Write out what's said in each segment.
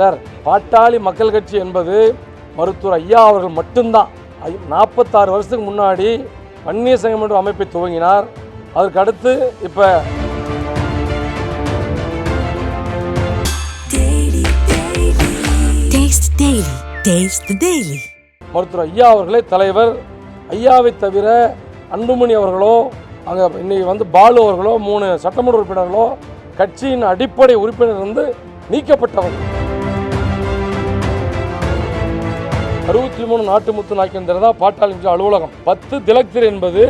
Sir பாட்டாளி மக்கள் கட்சி என்பது மருத்துவர் ஐயா அவர்கள் மட்டும்தான். நாற்பத்தாறு வருஷத்துக்கு முன்னாடி வன்னிய சங்கம் என்ற அமைப்பை துவங்கினார். அதற்கு அடுத்து இப்போ. மருத்துவர் ஐயா அவர்களே தலைவர். ஐயாவை தவிர அன்புமணி அவர்களோ அங்கே இன்னைக்கு வந்து பாலு அவர்களோ மூணு சட்டமன்ற உறுப்பினர்களோ கட்சியின் அடிப்படை உறுப்பினர் இருந்து நீக்கப்பட்டவர்கள். அறுபத்தி மூணு நாட்டு முத்து நாய்க்கின்றதா பாட்டாளி மக்கள் அலுவலகம். பத்து திலக்திர் என்பது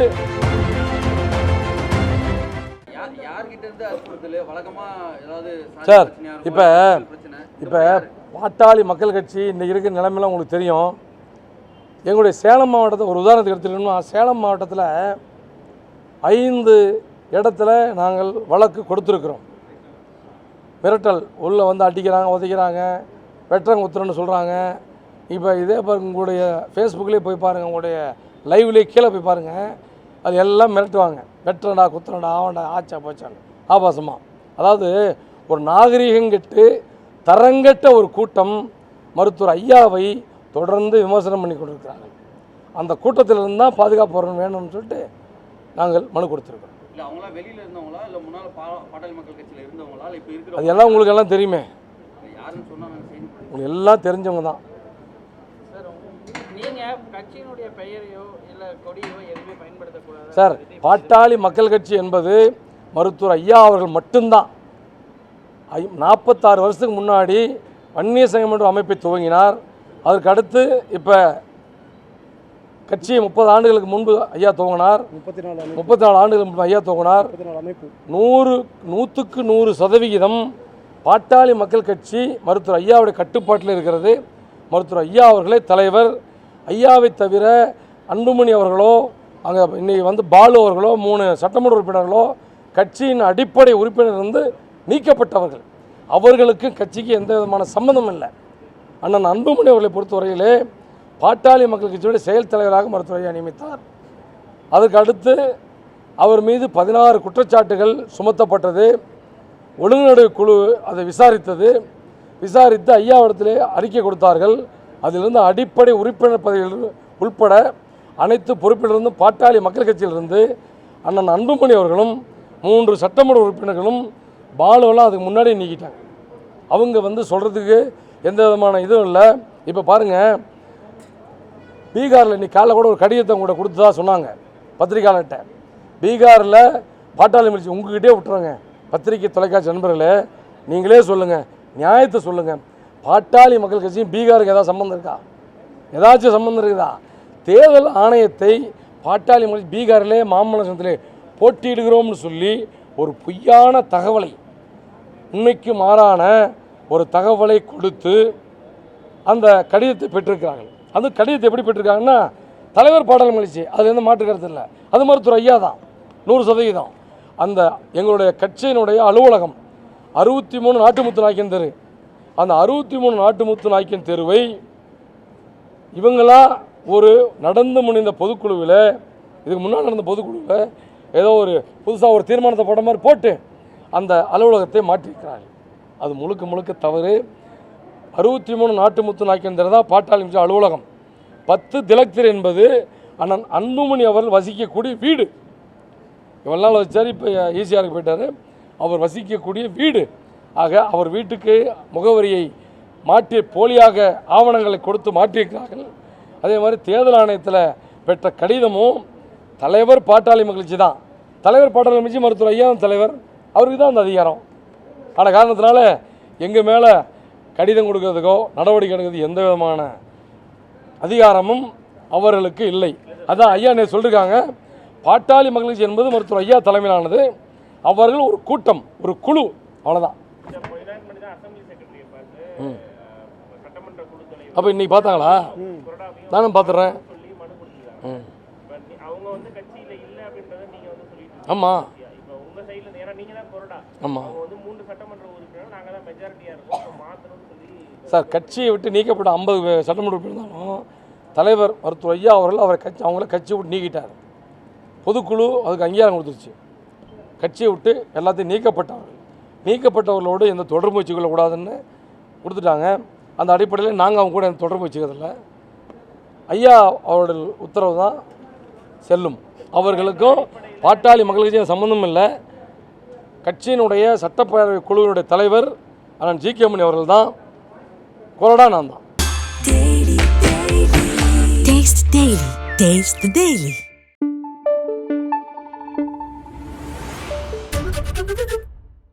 சார், இப்ப- இப்போ பாட்டாளி மக்கள் கட்சி இன்னைக்கு இருக்கிற நிலைமையில உங்களுக்கு தெரியும். எங்களுடைய சேலம் மாவட்டத்தை ஒரு உதாரணத்துக்கு எடுத்துக்கணும்னா சேலம் மாவட்டத்தில் ஐந்து இடத்துல நாங்கள் வழக்கு கொடுத்துருக்குறோம். மிரட்டல். உள்ளே வந்து அடிக்கிறாங்க உதைக்கிறாங்க வெட்டுறாங்க குத்துறன்னு சொல்கிறாங்க இப்போ இதே பாருங்க உங்களுடைய ஃபேஸ்புக்லேயே போய் பாருங்கள் உங்களுடைய லைவ்லேயே கீழே போய் பாருங்கள் அது எல்லாம் மிரட்டுவாங்க. வெட்டுறடா குத்துறடா ஆவண்டா ஆச்சா போச்சான்னு. ஆபாசமாக அதாவது ஒரு நாகரிகம் கெட்டு தரங்கெட்ட ஒரு கூட்டம் மருத்துவர் ஐயாவை தொடர்ந்து விமர்சனம் பண்ணி கொண்டிருக்கிறார்கள். அந்த கூட்டத்திலிருந்து தான் பாதுகாப்பு வரணும் வேணும்னு சொல்லிட்டு நாங்கள் மனு கொடுத்துருக்கோம் அது எல்லாம் உங்களுக்கு எல்லாம் தெரியுமே. உங்களுக்கு எல்லாம் தெரிஞ்சவங்க தான். சார் பாட்டாளி மக்கள் கட்சி என்பது மருத்துவர் ஐயா அவர்கள் மட்டும்தான். நாற்பத்தாறு வருஷத்துக்கு முன்னாடி வன்னிய சங்கம் என்ற அமைப்பை துவங்கினார். அதற்கு அடுத்து இப்போ கட்சியை முப்பது ஆண்டுகளுக்கு முன்பு ஐயா துவங்கினார். முப்பத்தி நாலு முப்பத்தி நாலு ஆண்டுகளுக்கு முன்பு ஐயா துவங்கினார். நூறு நூற்றுக்கு நூறு சதவிகிதம் பாட்டாளி மக்கள் கட்சி மருத்துவர் ஐயாவுடைய கட்டுப்பாட்டில் இருக்கிறது. மருத்துவர் ஐயா அவர்களே தலைவர். ஐயாவை தவிர அன்புமணி அவர்களோ அங்கே இன்றைக்கி வந்து பாலு அவர்களோ மூணு சட்டமன்ற உறுப்பினர்களோ கட்சியின் அடிப்படை உறுப்பினர் வந்து நீக்கப்பட்டவர்கள். அவர்களுக்கு கட்சிக்கு எந்த விதமான சம்மந்தம் இல்லை. அண்ணன் அன்புமணி அவர்களை பொறுத்தவரையிலே பாட்டாளி மக்கள் கட்சியுடைய செயல் தலைவராக மருத்துவரையை நியமித்தார். அதற்கு அடுத்து அவர் மீது பதினாறு குற்றச்சாட்டுகள் சுமத்தப்பட்டது. ஒழுங்குநடை குழு அதை விசாரித்தது. விசாரித்து ஐயாவிடத்திலே அறிக்கை கொடுத்தார்கள். அதிலிருந்து அடிப்படை உறுப்பினர் பதவியில் உள்பட அனைத்து பொறுப்பிலிருந்தும் பாட்டாளி மக்கள் கட்சியிலிருந்து அண்ணன் அன்புமணி அவர்களும் மூன்று சட்டமன்ற உறுப்பினர்களும் பாலுவெல்லாம் அதுக்கு முன்னாடி நீக்கிட்டாங்க. அவங்க வந்து சொல்கிறதுக்கு எந்த விதமான இதுவும் இல்லை. இப்போ பாருங்கள் பீகாரில் இன்னைக்கு காலைல கூட ஒரு கடிதத்தை கூட கொடுத்ததா சொன்னாங்க பத்திரிகையாளர்கிட்ட. பீகாரில் பாட்டாளி மிளிச்சு உங்ககிட்டே விட்டுறாங்க. பத்திரிகை தொலைக்காட்சி நண்பர்களே நீங்களே சொல்லுங்கள் நியாயத்தை சொல்லுங்கள் பாட்டாளி மக்கள் கட்சியும் பீகாருக்கு ஏதாவது சம்மந்தம் இருக்கா? ஏதாச்சும் சம்மந்தம் இருக்குதா? தேர்தல் ஆணையத்தை பாட்டாளி மக்கள் பீகாரிலே மாமல்லபுரத்திலே போட்டியிடுகிறோம்னு சொல்லி ஒரு பொய்யான தகவலை உண்மைக்கு மாறான ஒரு தகவலை கொடுத்து அந்த கடிதத்தை பெற்றிருக்கிறார்கள். அந்த கடிதத்தை எப்படி பெற்றிருக்காங்கன்னா தலைவர் பாடல் மகிழ்ச்சி அது எந்த மாற்று கருத்து இல்லை. அது மருத்துவர் ஐயா தான் நூறு சதவீதம். அந்த எங்களுடைய கட்சியினுடைய அலுவலகம் அறுபத்தி மூணு நாட்டுமுத்து நாய்க்கன் தெரு அந்த அறுபத்தி மூணு நாட்டுமுத்து நாய்க்கின் தெருவை இவங்களா ஒரு நடந்து முடிந்த பொதுக்குழுவில் இதுக்கு முன்னால் நடந்த பொதுக்குழுவில் ஏதோ ஒரு புதுசாக ஒரு தீர்மானத்தை போட்ட மாதிரி போட்டு அந்த அலுவலகத்தை மாற்றியிருக்கிறார்கள். அது முழுக்க முழுக்க தவறு. அறுபத்தி மூணு நாட்டு முத்து தான் பாட்டாளி மிச்ச அலுவலகம். பத்து திலக்திர் என்பது அண்ணன் அன்புமணி அவர்கள் வசிக்கக்கூடிய வீடு. இவ்வளோ நாள் வச்சார் இப்போ ஈஸியாக போயிட்டார். அவர் வசிக்கக்கூடிய வீடு. ஆக அவர் வீட்டுக்கு முகவரியை மாற்றி போலியாக ஆவணங்களை கொடுத்து மாற்றியிருக்கிறார்கள். அதே மாதிரி தேர்தல் ஆணையத்தில் பெற்ற கடிதமும் தலைவர் பாட்டாளி மகிழ்ச்சி தான். தலைவர் பாட்டாளி மகிழ்ச்சி மருத்துவர் ஐயா தலைவர் அவருக்கு தான் அந்த அதிகாரம். ஆன காரணத்தினால எங்கள் மேலே கடிதம் கொடுக்கறதுக்கோ நடவடிக்கை எடுக்கிறது எந்த விதமான அதிகாரமும் அவர்களுக்கு இல்லை. அதான் ஐயா நேற்று சொல்லியிருக்காங்க பாட்டாளி மகிழ்ச்சி என்பது மருத்துவர் ஐயா தலைமையிலானது. அவர்கள் ஒரு கூட்டம் ஒரு குழு அவ்வளோதான் அப்போ இன்னைக்கு பார்த்தாங்களா? நானும் பார்த்துட்றேன் ஆமாம் ஆமாம் சார் கட்சியை விட்டு நீக்கப்பட்ட ஐம்பது சட்டமன்ற இருந்தாலும் தலைவர் மருத்துவர் ஐயா அவர்கள் அவரை கட்சி அவங்கள கட்சியை விட்டு நீக்கிட்டார். பொதுக்குழு அதுக்கு அங்கீகாரம் கொடுத்துருச்சு. கட்சியை விட்டு எல்லாத்தையும் நீக்கப்பட்டவர்கள். நீக்கப்பட்டவர்களோடு எந்த தொடர்பு வச்சுக்கொள்ளக்கூடாதுன்னு கொடுத்துட்டாங்க. அந்த அடிப்படையில் நாங்கள் அவங்க கூட தொடர்பு வச்சுக்கிறதில்ல. ஐயா அவருடைய உத்தரவு தான் செல்லும். அவர்களுக்கும் பாட்டாளி மக்கள் சம்மந்தம் இல்லை. கட்சியினுடைய சட்டப்பேரவை குழுவினுடைய தலைவர் அண்ணன் ஜி கே மணி அவர்கள் தான். கொரடா நான் தான்.